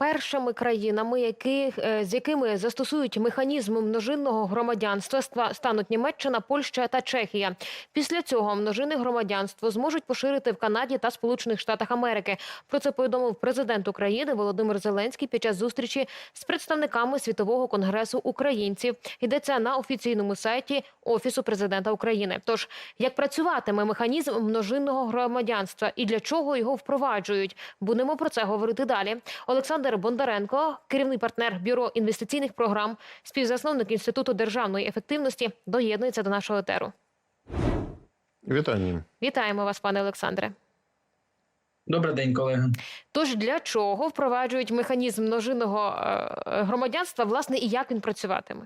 першими країнами, яких, е, з якими застосують механізм множинного громадянства, стануть Німеччина, Польща та Чехія. Після цього множинне громадянство зможуть поширити в Канаді та Сполучених Штатах Америки. Про це повідомив президент України Володимир Зеленський під час зустрічі з представниками світового конгресу українців. Йдеться на офіційному сайті Офісу президента України. Тож як працюватиме механізм множинного громадянства і для чого його впроваджують? Будемо про це говорити далі. Олександр Бондаренко, керівний партнер бюро інвестиційних програм, співзасновник інституту державної ефективності, доєднується до нашого етеру. Вітання. Вітаємо вас, пане Олександре. Добрий день, колеги. Тож для чого впроваджують механізм множинного е, громадянства, власне, і як він працюватиме?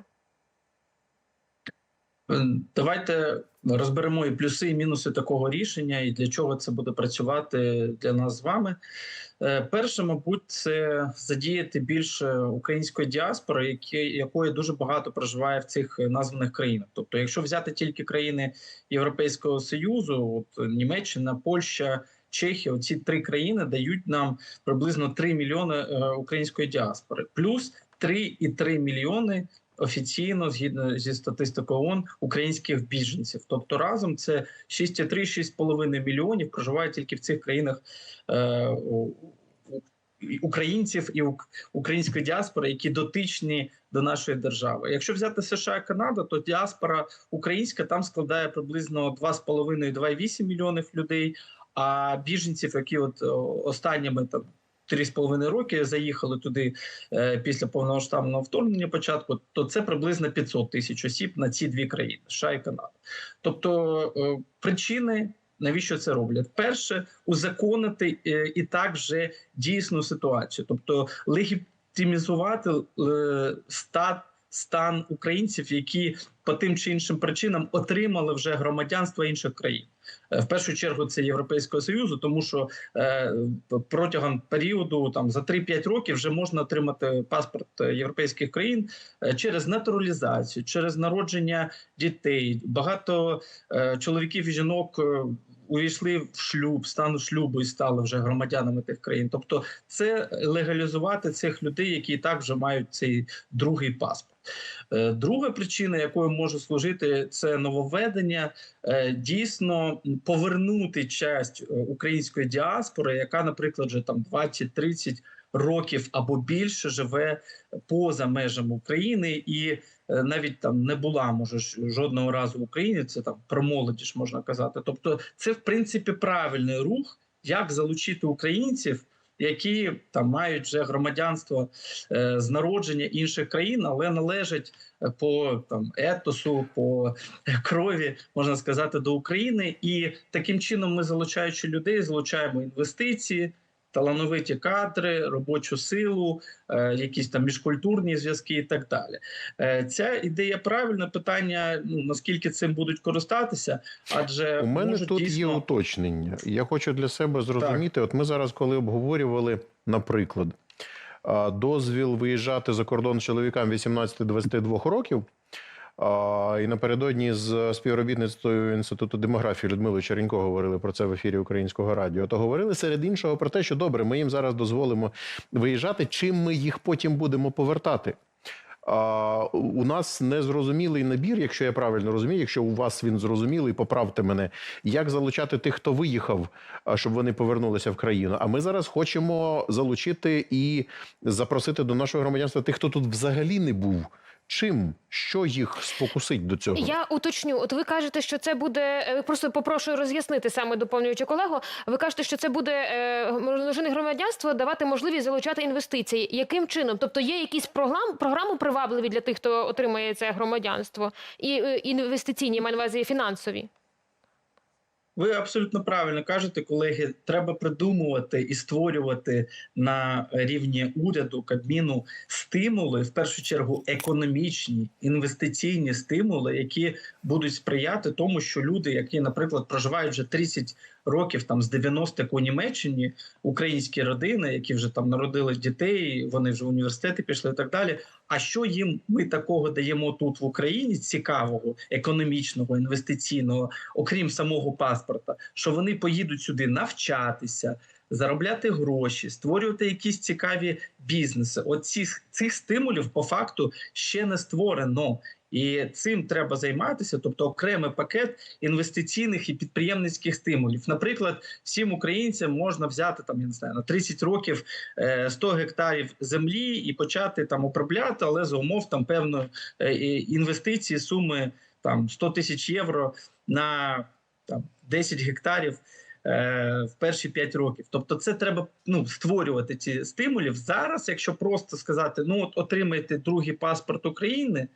Е, Давайте розберемо і плюси, і мінуси такого рішення, і для чого це буде працювати для нас з вами. Е, Перше, мабуть, це задіяти більше української діаспори, які, якої дуже багато проживає в цих названих країнах. Тобто, якщо взяти тільки країни Європейського союзу, от Німеччина, Польща. Чехія, ці три країни дають нам приблизно 3 мільйони е, української діаспори, плюс 3,3 мільйони офіційно, згідно зі статистикою ООН, українських біженців. Тобто разом це 6,3-6,5 мільйонів проживають тільки в цих країнах е, українців і української діаспори, які дотичні до нашої держави. Якщо взяти США і Канада, то діаспора українська там складає приблизно 2,5-2,8 мільйонів людей. А біженців, які от останніми там 3,5 роки заїхали туди е, після повномасштабного вторгнення початку, то це приблизно 500 тисяч осіб на ці дві країни США і Канада. Тобто е, причини. Навіщо це роблять? Перше, узаконити е, і так вже дійсну ситуацію, тобто легітимізувати стат, стан українців, які по тим чи іншим причинам отримали вже громадянство інших країн. Е, В першу чергу це Європейського союзу, тому що е, протягом періоду там за 3-5 років вже можна отримати паспорт е, європейських країн е, через натуралізацію, через народження дітей. Багато е, чоловіків і жінок. Увійшли в шлюб, стану шлюбу і стали вже громадянами тих країн. Тобто, це легалізувати цих людей, які і так вже мають цей другий паспорт. Е, Друга причина, якою може служити, це нововведення, е, дійсно повернути часть е, української діаспори, яка, наприклад, вже там 20-30 років або більше живе поза межами України і навіть там не була може жодного разу в Україні. Це там про молодіж можна казати. Тобто, це в принципі правильний рух, як залучити українців. Які там мають вже громадянство е, з народження інших країн, але належать е, по там етосу, по крові, можна сказати, до України, і таким чином ми залучаючи людей, залучаємо інвестиції, талановиті кадри, робочу силу, е, якісь там міжкультурні зв'язки і так далі. Е, ця ідея правильна. Питання ну наскільки цим будуть користатися, адже У мене тут є уточнення. Я хочу для себе зрозуміти. От ми зараз, коли обговорювали, наприклад, дозвіл виїжджати за кордон чоловікам 18-22 років. І напередодні з співробітництвою інституту демографії Людмилою Черенько говорили про це в ефірі українського радіо. То говорили серед іншого про те, що добре, ми їм зараз дозволимо виїжджати. Чим ми їх потім будемо повертати? А, у нас незрозумілий набір, якщо я правильно розумію, якщо у вас він зрозумілий, поправте мене, як залучати тих, хто виїхав, щоб вони повернулися в країну. А ми зараз хочемо залучити і запросити до нашого громадянства тих, хто тут взагалі не був. Чим що їх спокусить до цього? Я уточню. От ви кажете, що це буде е, просто попрошу роз'яснити саме доповнюючи колегу. Ви кажете, що це буде множини громадянство давати можливість залучати інвестиції. Яким чином? Тобто є якісь програм, програми привабливі для тих, хто отримає це громадянство, і е, інвестиційні маю на увазі фінансові. Ви абсолютно правильно кажете, колеги. Треба придумувати і створювати на рівні уряду Кабміну стимули, в першу чергу, економічні інвестиційні стимули, які будуть сприяти тому, що люди, які, наприклад, проживають вже 30 років, там з 90-х у Німеччині, українські родини, які вже там народили дітей, вони вже в університети пішли і так далі. А що їм ми такого даємо тут в Україні цікавого, економічного, інвестиційного, окрім самого паспорта, що вони поїдуть сюди навчатися, заробляти гроші, створювати якісь цікаві бізнеси. От цих, цих стимулів по факту ще не створено. І цим треба займатися, тобто окремий пакет інвестиційних і підприємницьких стимулів. Наприклад, всім українцям можна взяти там я не знаю на 30 років е, 100 гектарів землі і почати там обробляти, але за умов там певної е, інвестиції суми там 100 тисяч євро на там 10 гектарів. Е, В перші 5 років, тобто, це треба ну створювати ці стимулів зараз. Якщо просто сказати, ну от отримайте другий паспорт України,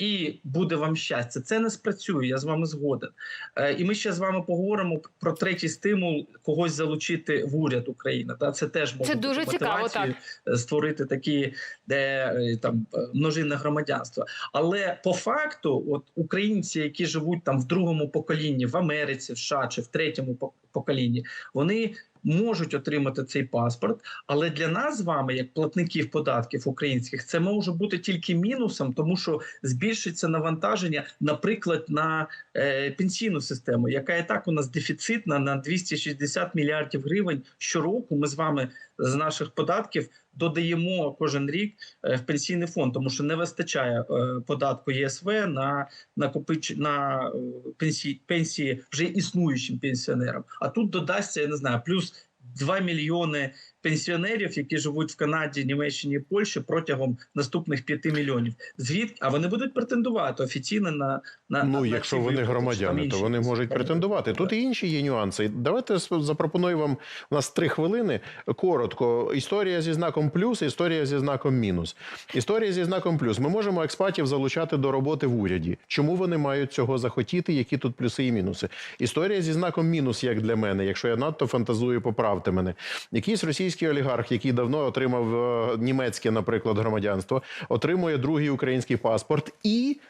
і буде вам щастя. Це не спрацює. Я з вами згоден. Е, і ми ще з вами поговоримо про третій стимул когось залучити в уряд України. Та це теж може Це бути дуже цікаво, мотивацією, е, створити такі де е, там множинне громадянство. Але по факту, от українці, які живуть там в другому поколінні, в Америці, в США чи в третьому пок- поколінні, вони. Можуть отримати цей паспорт, але для нас з вами, як платників податків українських, це може бути тільки мінусом, тому що збільшиться навантаження, наприклад, на е, пенсійну систему, яка і так у нас дефіцитна на 260 мільярдів гривень щороку. Ми з вами з наших податків додаємо кожен рік е, в пенсійний фонд, тому що не вистачає е, податку ЄСВ на накопич... на е, пенсії, пенсії вже існуючим пенсіонерам. А тут додасться, я не знаю, плюс 2 мільйони пенсіонерів, які живуть в Канаді, Німеччині Польщі протягом наступних 5 мільйонів. Звідки а вони будуть претендувати офіційно на, на Ну, на якщо вони виплати, громадяни, то вони можуть претендувати. Тут і інші є нюанси. Давайте запропоную вам у нас три хвилини. Коротко. Історія зі знаком плюс, історія зі знаком мінус. Історія зі знаком плюс. Ми можемо експатів залучати до роботи в уряді. Чому вони мають цього захотіти? Які тут плюси і мінуси? Історія зі знаком мінус, як для мене, якщо я надто фантазую, поправте мене. Якийсь російський олігарх, який давно отримав е, німецьке, наприклад, громадянство, отримує другий український паспорт і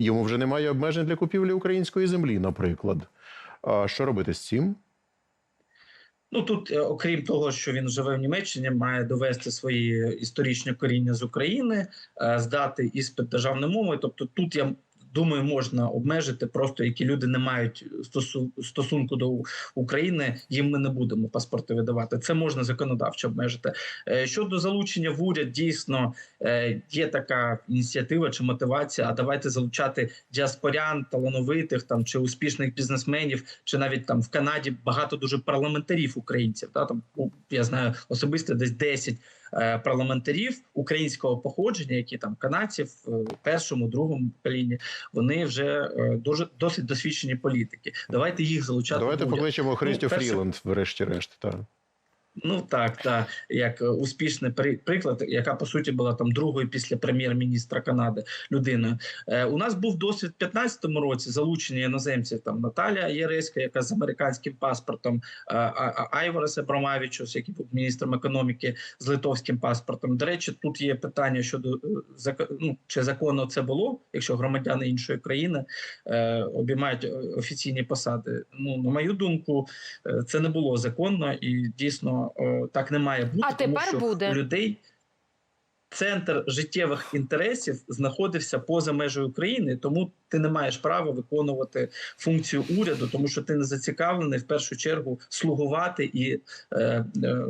Йому вже немає обмежень для купівлі української землі, наприклад. Що робити з цим? Ну тут, е, окрім того, що він живе в Німеччині, має довести свої історичні коріння з України, е, здати іспит державної мови. Тобто, тут я думаю, можна обмежити просто які люди не мають стосу- стосунку до України. Їм ми не будемо паспорти видавати. Це можна законодавчо обмежити. Е, Щодо залучення в уряд, дійсно е, є така ініціатива чи мотивація. А давайте залучати діаспорян, талановитих там чи успішних бізнесменів, чи навіть там в Канаді багато дуже парламентарів українців. Та там ну, я знаю особисто десь 10 е, парламентарів українського походження, які там канадців е, першому, другому поколінні, вони вже е, дуже досить досвідчені політики. Давайте їх залучати. Давайте покличемо Христю перше- Фріланд, врешті-решт. Так. Ну так, так, як е, успішний при- приклад, яка по суті була там другою після прем'єр-міністра Канади людиною. Е, у нас був досвід в 15-му році залучення іноземців. Там Наталія Єреська, яка з американським паспортом, е, Айворес Абрамавічус, який був міністром економіки з литовським паспортом. До речі, тут є питання щодо е, ну, чи законно це було, якщо громадяни іншої країни е, обіймають е, офіційні посади. Ну на мою думку, це не було законно і дійсно е, так не має бути. А тому тепер що буде. у людей. Центр життєвих інтересів знаходився поза межею України, тому ти не маєш права виконувати функцію уряду, тому що ти не зацікавлений в першу чергу слугувати і е, е,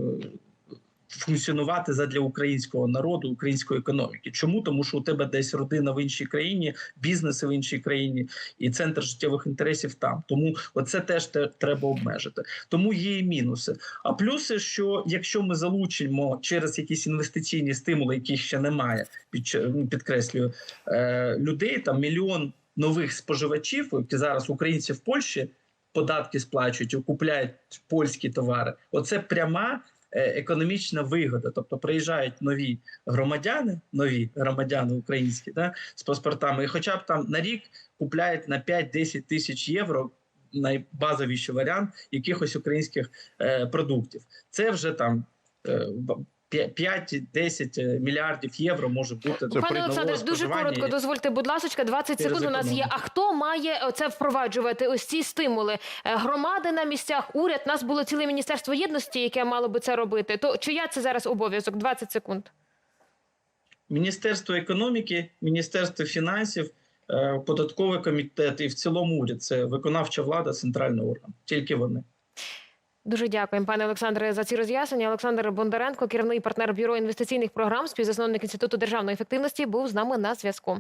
функціонувати задля українського народу, української економіки. Чому тому, що у тебе десь родина в іншій країні, бізнеси в іншій країні, і центр життєвих інтересів там. Тому оце теж те, треба обмежити. Тому є і мінуси. А плюси, що якщо ми залучимо через якісь інвестиційні стимули, яких ще немає, під ну, підкреслюю е, людей, там мільйон нових споживачів, які зараз українці в Польщі податки сплачують купляють польські товари. Оце пряма. Е, Економічна вигода, тобто приїжджають нові громадяни, нові громадяни українські, да, з паспортами, і хоча б там на рік купляють на 5-10 тисяч євро найбазовіший варіант якихось українських е, продуктів. Це вже там е, 5-10 мільярдів євро може бути Це Пане Олександре, дуже коротко дозвольте, будь ласка, 20 секунд у нас є. А хто має це впроваджувати? Ось ці стимули? Е, Громади на місцях, уряд. Нас було ціле міністерство єдності, яке мало би це робити. То чия це зараз обов'язок? 20 секунд. Міністерство економіки, Міністерство фінансів, е, податковий комітет і в цілому уряд це виконавча влада, центральний орган. Тільки вони. Дуже дякуємо, пане Олександре, за ці роз'яснення. Олександр Бондаренко, керівний партнер бюро інвестиційних програм, співзасновник інституту державної ефективності, був з нами на зв'язку.